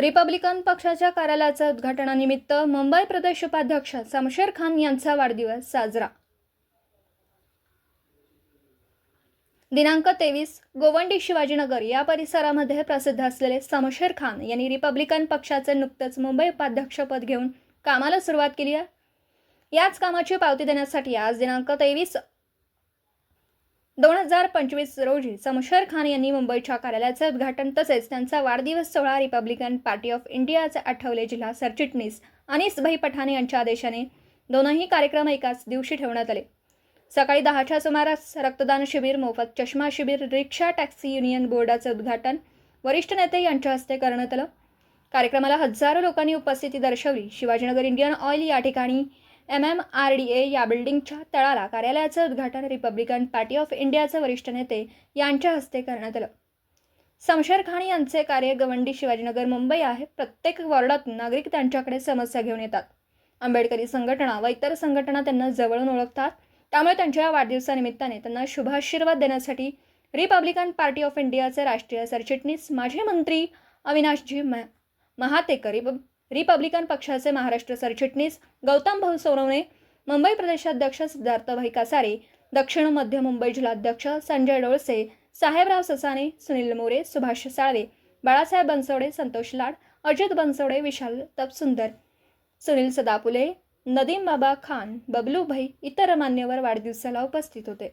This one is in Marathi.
रिपब्लिकन पक्षाच्या कार्यालयाच्या उद्घाटनानिमित्त मुंबई प्रदेश उपाध्यक्ष शमशेर खान यांचा वाढदिवस साजरा. दिनांक तेवीस गोवंडी शिवाजीनगर या परिसरामध्ये प्रसिद्ध असलेले समशेर खान यांनी रिपब्लिकन पक्षाचे नुकतंच मुंबई उपाध्यक्षपद घेऊन कामाला सुरुवात केली आहे. याच कामाची पावती देण्यासाठी आज दिनांक तेवीस दोन हजार पंचवीस रोजी समशर खान यांनी मुंबईच्या कार्यालयाचं उद्घाटन तसेच त्यांचा वाढदिवस सोहळा रिपब्लिकन पार्टी ऑफ इंडियाचे आठवले जिल्हा सरचिटणीस अनिस भाई पठाणे यांच्या आदेशाने दोनही कार्यक्रम एकाच दिवशी ठेवण्यात आले. सकाळी दहाच्या सुमारास रक्तदान शिबिर मोफत चष्मा शिबिर रिक्षा टॅक्सी युनियन बोर्डाचं उद्घाटन वरिष्ठ नेते यांच्या हस्ते करण्यात आलं. कार्यक्रमाला हजारो लोकांनी उपस्थिती दर्शवली. शिवाजीनगर इंडियन ऑइल या ठिकाणी M M R D A या बिल्डिंगच्या तळाला कार्यालयाचं उद्घाटन रिपब्लिकन पार्टी ऑफ इंडियाचे वरिष्ठ नेते यांच्या हस्ते करण्यात आलं. समशेर खान यांचे कार्य गवंडी शिवाजीनगर मुंबई आहे. प्रत्येक वॉर्डातून नागरिक त्यांच्याकडे समस्या घेऊन येतात. आंबेडकरी संघटना व इतर संघटना त्यांना जवळून ओळखतात. त्यामुळे त्यांच्या या वाढदिवसानिमित्ताने त्यांना शुभाशीर्वाद देण्यासाठी रिपब्लिकन पार्टी ऑफ इंडियाचे राष्ट्रीय सरचिटणीस माजी मंत्री अविनाशजी म महातेकर रिपब्लिकन पक्षाचे महाराष्ट्र सरचिटणीस गौतम भाऊ सोनवणे मुंबई प्रदेशाध्यक्ष सिद्धार्थभाई कासारे दक्षिण मध्य मुंबई जिल्हाध्यक्ष संजय डोळसे साहेबराव ससाने सुनील मोरे सुभाष साळवे बाळासाहेब बनसोडे संतोष लाड अजित बनसोडे विशाल तपसुंदर सुनील सदापुले नदीम बाबा खान बबलू भाई इतर मान्यवर वाढदिवसाला उपस्थित होते.